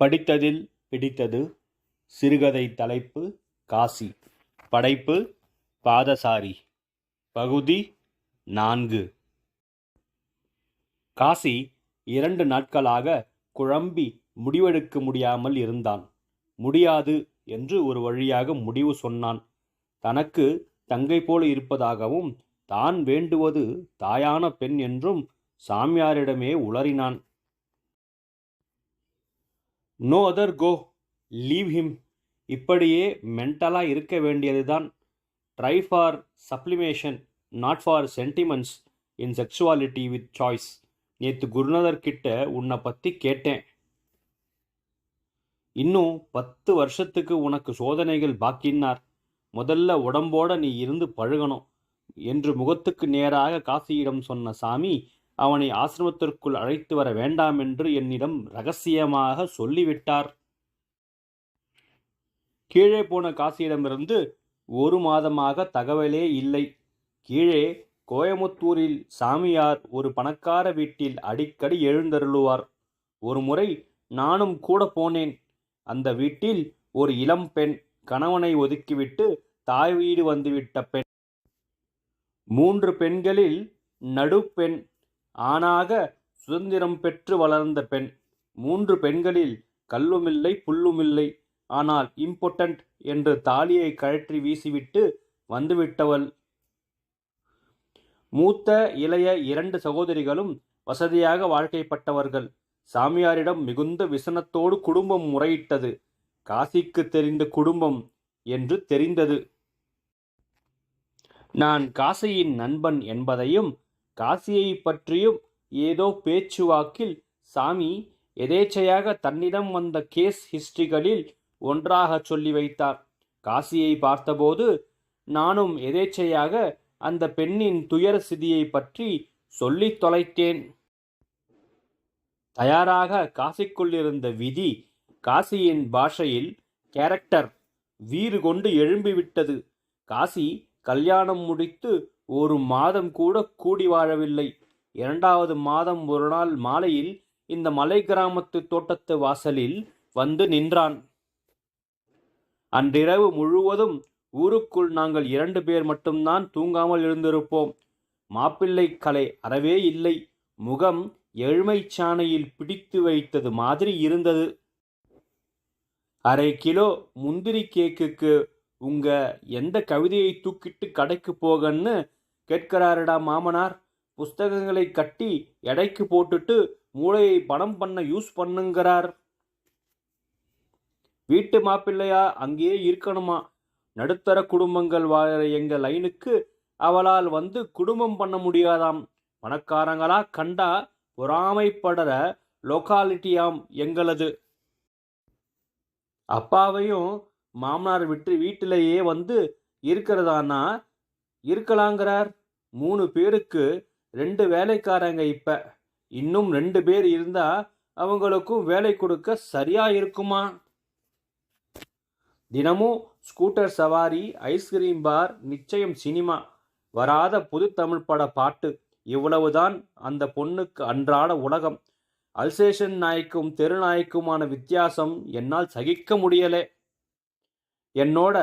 படித்ததில் பிடித்தது சிறுகதை தலைப்பு காசி. படைப்பு பாதசாரி. பகுதி நான்கு. காசி இரண்டு நாட்களாக குழம்பி முடிவெடுக்க முடியாமல் இருந்தான். முடியாது என்று ஒரு வழியாக முடிவு சொன்னான். தனக்கு தங்கை போல இருப்பதாகவும் தான் வேண்டுவது தாயான பெண் என்றும் சாமியாரிடமே உளறினான். No other go leave him இப்படியே மென்டலாக இருக்க வேண்டியதுதான். Try for sublimation not for sentiments in sexuality with choice நேற்று குருநாதர் கிட்ட உன்னை பற்றி கேட்டேன். இன்னும் பத்து வருஷத்துக்கு உனக்கு சோதனைகள் பாக்கினார் முதல்ல உடம்போட நீ இருந்து பழகணும். என்று முகத்துக்கு நேராக காசியிடம் சொன்ன சாமி அவனை ஆசிரமத்திற்குள் அழைத்து வர வேண்டாம் என்று என்னிடம் ரகசியமாக சொல்லிவிட்டார். கீழே போன காசியிடமிருந்து ஒரு மாதமாக தகவலே இல்லை. கீழே கோயமுத்தூரில் சாமியார் ஒரு பணக்கார வீட்டில் அடிக்கடி எழுந்தருளுவார். ஒரு முறை நானும் கூட போனேன். அந்த வீட்டில் ஒரு இளம் பெண் கணவனை ஒதுக்கிவிட்டு தாய் வீடு வந்துவிட்ட பெண். மூன்று பெண்களில் நடுப்பெண் ஆணாக சுதந்திரம் பெற்று வளர்ந்த பெண். மூன்று பெண்களில் கல்லுமில்லை புல்லுமில்லை. ஆனால் இம்பார்ட்டன்ட் என்று தாலியை கழற்றி வீசிவிட்டு வந்துவிட்டவள். மூத்த இளைய இரண்டு சகோதரிகளும் வசதியாக வாழ்க்கைப்பட்டவர்கள். சாமியாரிடம் மிகுந்த விசனத்தோடு குடும்பம் முறையிட்டது. காசிக்கு தெரிந்த குடும்பம் என்று தெரிந்தது. நான் காசியின் நண்பன் என்பதையும் காசியை பற்றியும் ஏதோ பேச்சுவாக்கில் சாமி எதேச்சையாக தன்னிடம் வந்த கேஸ் ஹிஸ்டரிகளில் ஒன்றாக சொல்லி வைத்தார். காசியை பார்த்தபோது நானும் எதேச்சையாக அந்த பெண்ணின் துயர சிதியை பற்றி சொல்லித் தொலைத்தேன். தயாராக காசிக்குள்ளிருந்த விதி காசியின் பாஷையில் கேரக்டர் வீறு கொண்டு எழும்பிவிட்டது. காசி கல்யாணம் முடித்து ஒரு மாதம் கூட கூடி வாழவில்லை. இரண்டாவது மாதம் ஒரு நாள் மாலையில் இந்த மலை கிராமத்து தோட்டத்து வாசலில் வந்து நின்றான். அன்றிரவு முழுவதும் ஊருக்குள் நாங்கள் இரண்டு பேர் மட்டும்தான் தூங்காமல் இருந்திருப்போம். மாப்பிள்ளை கலை அறவே இல்லை. முகம் எழுமைச் சாணையில் பிடித்து வைத்தது மாதிரி இருந்தது. அரை கிலோ முந்திரி கேக்குக்கு உங்க எந்த கவிதையை தூக்கிட்டு கடைக்கு போகன்னு கேட்கிறாருடா மாமனார். புஸ்தகங்களை கட்டி எடைக்கு போட்டுட்டு மூளையை பணம் பண்ண யூஸ் பண்ணுங்கிறார். வீட்டு மாப்பிள்ளையா? அங்கேயே இருக்கணுமா? நடுத்தர குடும்பங்கள் வாழற எங்க லைனுக்கு அவளால் வந்து குடும்பம் பண்ண முடியாதாம். பணக்காரங்களா கண்டா பொறாமைப்படுற லொக்காலிட்டியாம் எங்களது. அப்பாவையும் மாமனார் விட்டு வீட்டிலேயே வந்து இருக்கிறதானா? இருக்கலாங்கிறார். மூணு பேருக்கு ரெண்டு வேலைக்காரங்க இப்ப. இன்னும் ரெண்டு பேர் இருந்தா அவங்களுக்கும் வேலை கொடுக்க சரியா இருக்குமா? தினமும் ஸ்கூட்டர் சவாரி ஐஸ்கிரீம் பார் நிச்சயம் சினிமா. வராத புது தமிழ் பட பாட்டு. இவ்வளவுதான் அந்த பொண்ணுக்கு அன்றாட உலகம். அல்சேஷன் நாய்க்கும் தெரு நாய்க்குமான வித்தியாசம் என்னால் சகிக்க முடியலே. என்னோட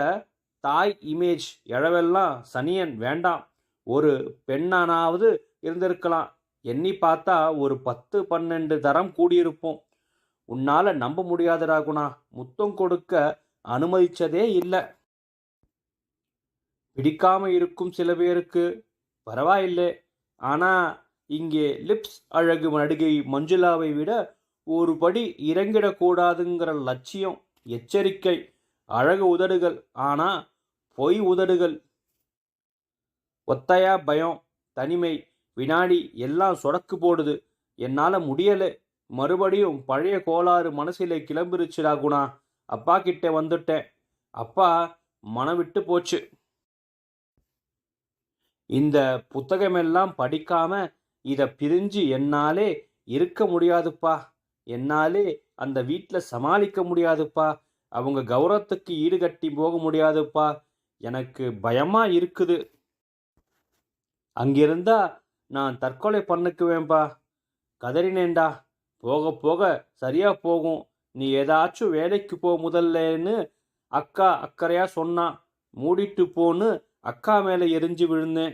தாய் இமேஜ் எழவெல்லாம் சனியன் வேண்டாம். ஒரு பெண்ணானாவது இருந்திருக்கலாம். எண்ணி பார்த்தா ஒரு பத்து பன்னெண்டு தரம் கூடியிருப்போம். உன்னால நம்ப முடியாத ராகுணா. முத்தம் கொடுக்க அனுமதிச்சதே இல்லை. பிடிக்காம இருக்கும் சில பேருக்கு பரவாயில்லை. ஆனா இங்கே லிப்ஸ் அழகு நடிகை மஞ்சுளாவை விட ஒரு படி இறங்கிடக்கூடாதுங்கிற லட்சியம் எச்சரிக்கை அழகு உதடுகள். ஆனா பொய் உதடுகள் ஒத்தையா பயம் தனிமை வினாடி எல்லாம் சொடக்கு போடுது. என்னால் முடியலை. மறுபடியும் பழைய கோளாறு மனசிலே கிளம்பிருச்சுடா குணா அப்பா கிட்ட வந்துட்டேன். அப்பா மனம் விட்டு போச்சு. இந்த புத்தகமெல்லாம் படிக்காம இதை பிரிஞ்சு என்னாலே இருக்க முடியாதுப்பா. என்னாலே அந்த வீட்டில் சமாளிக்க முடியாதுப்பா. அவங்க கௌரவத்துக்கு ஈடுகட்டி போக முடியாதுப்பா. எனக்கு பயமா இருக்குது. அங்கிருந்தா நான் தற்கொலை பண்ணுக்குவேன்பா. கதறினேன்டா. போக போக சரியா போகும். நீ ஏதாச்சும் வேலைக்கு போ முதல்லன்னு அக்கா அக்கறையா சொன்னான் மூடிட்டு போன்னு அக்கா மேலே எரிஞ்சு விழுந்தேன்.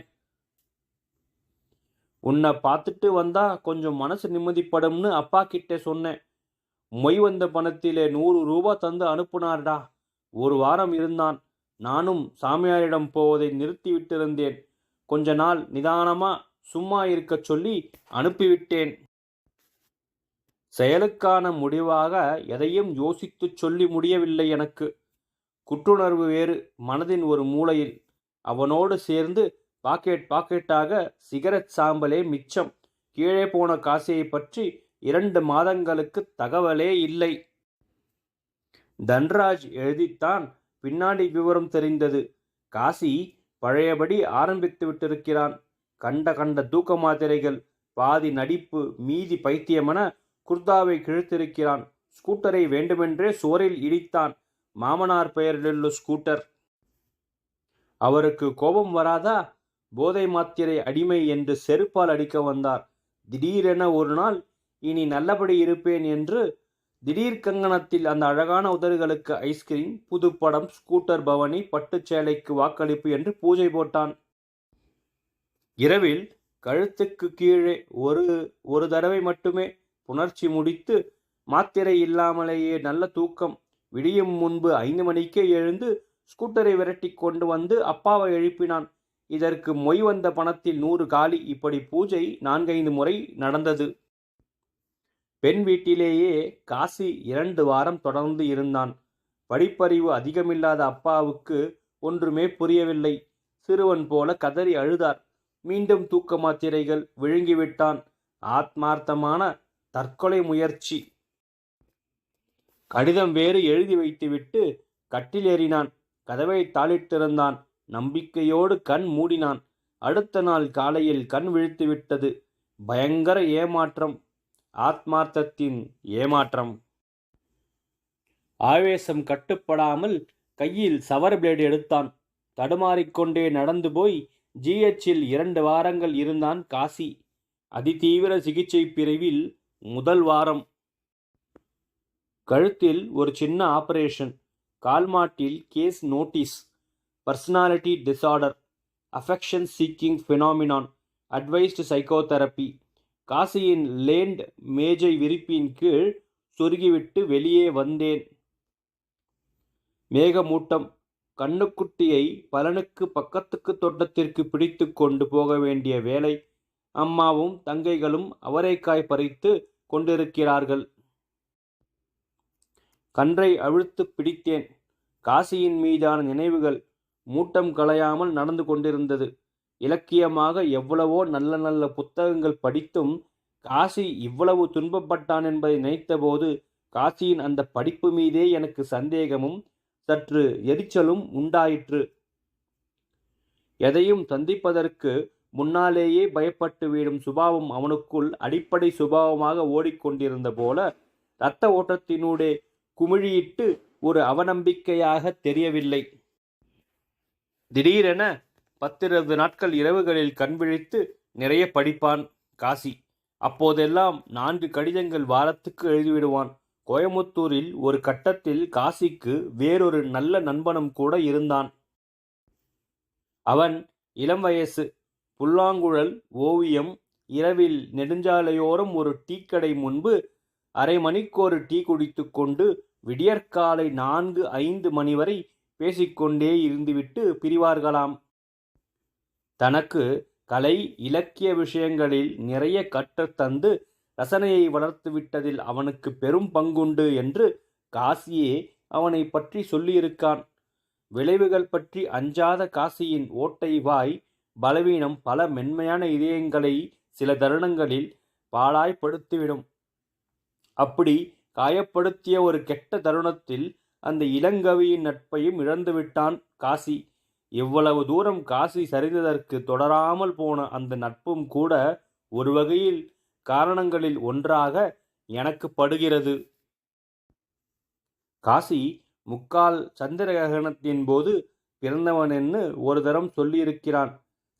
உன்னை பார்த்துட்டு வந்தா கொஞ்சம் மனசு நிம்மதிப்படும்னு அப்பா கிட்டே சொன்னேன். மொய் வந்த பணத்திலே நூறு ரூபா தந்து அனுப்புனார்டா. ஒரு வாரம் இருந்தான். நானும் சாமியாரிடம் போவதை நிறுத்திவிட்டிருந்தேன். கொஞ்ச நாள் நிதானமா சும்மா இருக்கச் சொல்லி அனுப்பிவிட்டேன். செயலுக்கான முடிவாக எதையும் யோசித்துச் சொல்லி முடியவில்லை எனக்கு. குற்றுணர்வு வேறு மனதின் ஒரு மூலையில். அவனோடு சேர்ந்து பாக்கெட் பாக்கெட்டாக சிகரெட் சாம்பலே மிச்சம். கீழே போன காசியை பற்றி இரண்டு மாதங்களுக்கு தகவலே இல்லை. தன்ராஜ் எழுதித்தான் பின்னாடி விவரம் தெரிந்தது. காசி பழையபடி ஆரம்பித்து விட்டிருக்கிறான். கண்ட கண்ட தூக்க மாத்திரைகள் பாதி நடிப்பு மீதி பைத்தியமென குர்தாவை கிழித்திருக்கிறான். ஸ்கூட்டரை வேண்டுமென்றே சுவரில் இடித்தான். மாமனார் பெயரிலுள்ள ஸ்கூட்டர். அவருக்கு கோபம் வராதா? போதை மாத்திரை அடிமை என்று செருப்பால் அடிக்க வந்தார். திடீரென ஒரு நாள் இனி நல்லபடி இருப்பேன் என்று திடீர் கங்கணத்தில் அந்த அழகான உதடுகளுக்கு ஐஸ்கிரீம் புதுப்படம் ஸ்கூட்டர் பவனி பட்டுச்சேலைக்கு வாக்களிப்பு என்று பூஜை போட்டான். இரவில் கழுத்துக்கு கீழே ஒரு ஒரு தடவை மட்டுமே புணர்ச்சி முடித்து மாத்திரை இல்லாமலேயே நல்ல தூக்கம் விடியும் முன்பு ஐந்து மணிக்கே எழுந்து ஸ்கூட்டரை விரட்டி கொண்டு வந்து அப்பாவை எழுப்பினான். இதற்கு மொய் வந்த பணத்தில் நூறு காலி. இப்படி பூஜை நான்கைந்து முறை நடந்தது. பெண் வீட்டிலேயே காசி இரண்டு வாரம் தொடர்ந்து இருந்தான். படிப்பறிவு அதிகமில்லாத அப்பாவுக்கு ஒன்றுமே புரியவில்லை. சிறுவன் போல கதறி அழுதார். மீண்டும் தூக்க மாத்திரைகள் விழுங்கிவிட்டான். ஆத்மார்த்தமான தற்கொலை முயற்சி. கடிதம் வேறு எழுதி வைத்துவிட்டு கட்டில் ஏறினான். கதவை தாளிட்டிருந்தான். நம்பிக்கையோடு கண் மூடினான். அடுத்த நாள் காலையில் கண் விழித்து விட்டது. பயங்கர ஏமாற்றம். ஆத்மார்த்தத்தின் ஏமாற்றம். ஆவேசம் கட்டுப்படாமல் கையில் சவர் பிளேடு எடுத்தான். தடுமாறிக்கொண்டே நடந்து போய் ஜிஹெச்சில் இரண்டு வாரங்கள் இருந்தான் காசி. அதிதீவிர சிகிச்சை பிரிவில் முதல் வாரம். கழுத்தில் ஒரு சின்ன operation கால்மாட்டில் case notes personality disorder affection seeking phenomenon advised psychotherapy காசியின் land மேஜை விரிப்பின் கீழ் சொருகிவிட்டு வெளியே வந்தேன். மேகமூட்டம் கண்ணுக்குட்டியை பலனுக்கு பக்கத்துக்கு தோட்டத்திற்கு பிடித்து கொண்டு போக வேண்டிய வேலை அம்மாவும் தங்கைகளும் அவரைக்காய் பறித்து கொண்டிருக்கிறார்கள். கன்றை அழுத்து பிடித்தேன். காசியின் மீதான நினைவுகள் மூட்டம் களையாமல் நடந்து கொண்டிருந்தது. இலக்கியமாக எவ்வளவோ நல்ல நல்ல புத்தகங்கள் படித்தும் காசி இவ்வளவு துன்பப்பட்டான் என்பதை நினைத்தபோது காசியின் அந்த படிப்பு மீதே எனக்கு சந்தேகமும் சற்று எரிச்சலும் உண்டாயிற்று. எதையும் சந்திப்பதற்கு முன்னாலேயே பயப்பட்டு விடும் சுபாவம் அவனுக்குள் அடிப்படை சுபாவமாக ஓடிக்கொண்டிருந்த போல இரத்த ஓட்டத்தினூடே குமிழியிட்டு ஒரு அவநம்பிக்கையாக தெரியவில்லை. திடீரென பத்திரது நாட்கள் இரவுகளில் கண்விழித்து நிறைய படிப்பான் காசி. அப்போதெல்லாம் நான்கு கடிதங்கள் வாரத்துக்கு எழுதிவிடுவான். கோயமுத்தூரில் ஒரு கட்டத்தில் காசிக்கு வேறொரு நல்ல நண்பனும் கூட இருந்தான். அவன் இளம் வயசு. புல்லாங்குழல் ஓவியம் இரவில் நெடுஞ்சாலையோரம் ஒரு டீக்கடை முன்பு அரை மணிக்கொரு டீ குடித்து கொண்டு விடியற்காலை நான்கு ஐந்து மணி வரை பேசிக்கொண்டே இருந்துவிட்டு பிரிவார்களாம். தனக்கு கலை இலக்கிய விஷயங்களில் நிறைய கற்றுத்தந்து ரசனையை வளர்த்து விட்டதில் அவனுக்கு பெரும் பங்குண்டு என்று காசியே அவனை பற்றி சொல்லியிருக்கான். விளைவுகள் பற்றி அஞ்சாத காசியின் ஓட்டை வாய் பலவீனம் பல மென்மையான இதயங்களை சில தருணங்களில் பாழாய்ப்படுத்திவிடும். அப்படி காயப்படுத்திய ஒரு கெட்ட தருணத்தில் அந்த இளங்கவியின் நட்பையும் இழந்துவிட்டான் காசி. இவ்வளவு தூரம் காசி சரிந்ததற்கு தொடராமல் போன அந்த நட்பும் கூட ஒரு வகையில் காரணங்களில் ஒன்றாக எனக்கு படுகிறது. காசி முக்கால் சந்திரகிரகணத்தின் போது பிறந்தவன் என்று ஒரு தரம் சொல்லியிருக்கிறான்.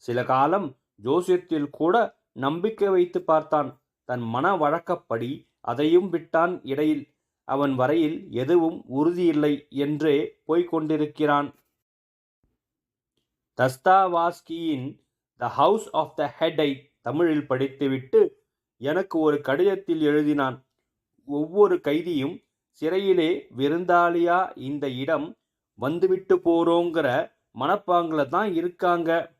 சில காலம் ஜோசியத்தில் கூட நம்பிக்கை வைத்து பார்த்தான். தன் மன வழக்கப்படி அதையும் விட்டான் இடையில். அவன் வரையில் எதுவும் உறுதியில்லை என்றே போய்க்கொண்டிருக்கிறான் தஸ்தாவாஸ்கியின் த ஹவுஸ் ஆஃப் த ஹெட்டை தமிழில் படித்துவிட்டு எனக்கு ஒரு கடிதத்தில் எழுதினான். ஒவ்வொரு கைதியும் சிறையிலே விருந்தாளியா இந்த இடம் வந்துவிட்டு போறோங்கிற மனப்பாங்கில தான் இருக்காங்க.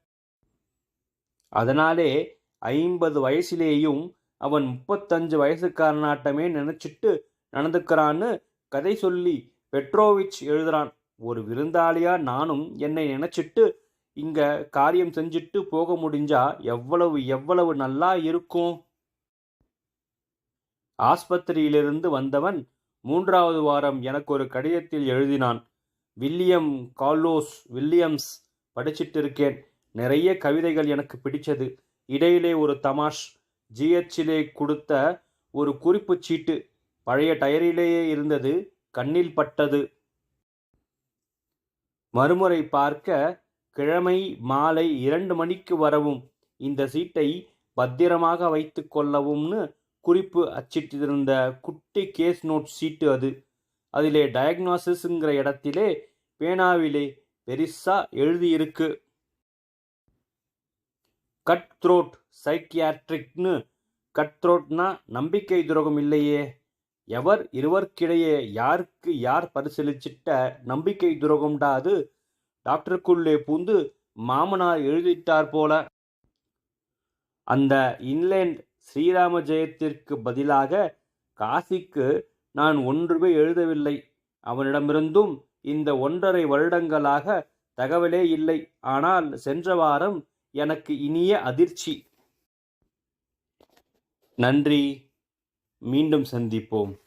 அதனாலே ஐம்பது வயசிலேயும் அவன் முப்பத்தஞ்சு வயசுக்காரனாட்டமே நினைச்சிட்டு நடந்துக்கிறான்னு கதை சொல்லி பெட்ரோவிச் எழுதுறான். ஒரு விருந்தாளியா நானும் என்னை நினைச்சிட்டு இங்கே காரியம் செஞ்சுட்டு போக முடிஞ்சா எவ்வளவு எவ்வளவு நல்லா இருக்கும்? ஆஸ்பத்திரியிலிருந்து வந்தவன் மூன்றாவது வாரம் எனக்கு ஒரு கடிதத்தில் எழுதினான். வில்லியம் கார்லோஸ் வில்லியம்ஸ் படிச்சிட்டு இருக்கேன் நிறைய கவிதைகள் எனக்கு பிடிச்சது. இடையிலே ஒரு தமாஷ் ஜிஹெச்சிலே கொடுத்த ஒரு குறிப்பு சீட்டு. பழைய டயரிலேயே இருந்தது கண்ணில் பட்டது. மறுமுறை பார்க்க கிழமை மாலை இரண்டு மணிக்கு வரவும் இந்த சீட்டை பத்திரமாக வைத்து கொள்ளவும்னு குறிப்பு அச்சிட்டிருந்த குட்டி கேஸ் நோட் சீட்டு அது. அதிலே டயக்னாசிஸ்ங்கிற இடத்திலே பேனாவிலே பெரிசா எழுதியிருக்கு. கட் த்ரோட் சைக்கியாட்ரிக்னு. கட் த்ரோட்னா நம்பிக்கை துரோகம் இல்லையே. எவர் இருவருக்கிடையே யாருக்கு யார் பரிசீலிச்சிட்ட நம்பிக்கை துரோகம்டா அது? டாக்டருக்குள்ளே பூந்து மாமனார் எழுதிட்டார் போல. அந்த இன்லேண்ட் ஸ்ரீராம ஜெயத்திற்கு பதிலாக காசிக்கு நான் ஒன்றுமே எழுதவில்லை. அவனிடமிருந்தும் இந்த ஒன்றரை வருடங்களாக தகவலே இல்லை. ஆனால் சென்ற வாரம் எனக்கு இனிய அதிர்ச்சி. நன்றி. மீண்டும் சந்திப்போம்.